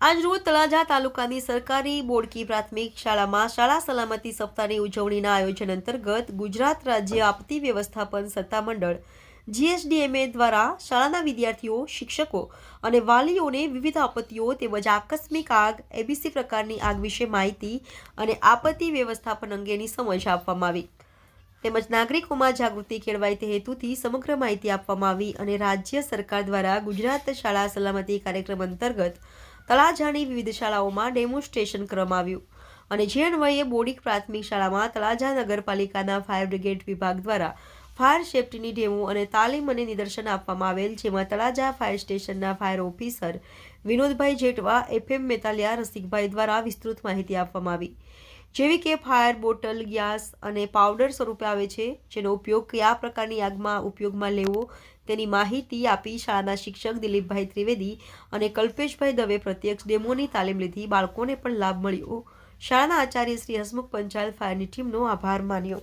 આજરોજ તળાજા તાલુકાની સરકારી બોડકી પ્રાથમિક શાળામાં શાળા સલામતી સપ્તાહની ઉજવણીના આયોજન અંતર્ગત ગુજરાત રાજ્ય આપત્તિ વ્યવસ્થાપન સત્તામંડળ જીએસડીએમએ દ્વારા શાળાના વિદ્યાર્થીઓ, શિક્ષકો અને વાલીઓને વિવિધ આપત્તિઓ તેમજ આકસ્મિક આગ, એબીસી પ્રકારની આગ વિશે માહિતી અને આપત્તિ વ્યવસ્થાપન અંગેની સમજ આપવામાં આવી. તેમજ નાગરિકોમાં જાગૃતિ કેળવાય તે હેતુથી સમગ્ર માહિતી આપવામાં આવી અને રાજ્ય સરકાર દ્વારા ગુજરાત શાળા સલામતી કાર્યક્રમ અંતર્ગત તળાજાની વિવિધ શાળાઓમાં ડેમોન્સ્ટ્રેશન કરવામાં આવ્યું અને જે અન્વયે બોડીક પ્રાથમિક શાળામાં તળાજા નગરપાલિકાના ફાયર બ્રિગેડ વિભાગ દ્વારા ફાયર સેફટીની ડેમો અને તાલીમ અને નિદર્શન આપવામાં આવેલ, જેમાં તળાજા ફાયર સ્ટેશનના fire officer Vinodbhai Jetwa FM Metaliya, Rasikbhai દ્વારા વિસ્તૃત માહિતી આપવામાં આવી. જેવી કે ફાયર બોટલ ગેસ અને પાવડર સ્વરૂપે આવે છે, જેનો ઉપયોગ કયા પ્રકારની આગમાં ઉપયોગમાં લેવો તેની માહિતી આપી શાળાના શિક્ષક દિલીપભાઈ ત્રિવેદી અને કલ્પેશભાઈ દવે પ્રત્યક્ષ ડેમોની તાલીમ લીધી, બાળકોને પણ લાભ મળ્યો. શાળાના આચાર્ય શ્રી હસમુખ પંચાલ ફાયરની ટીમનો આભાર માન્યો.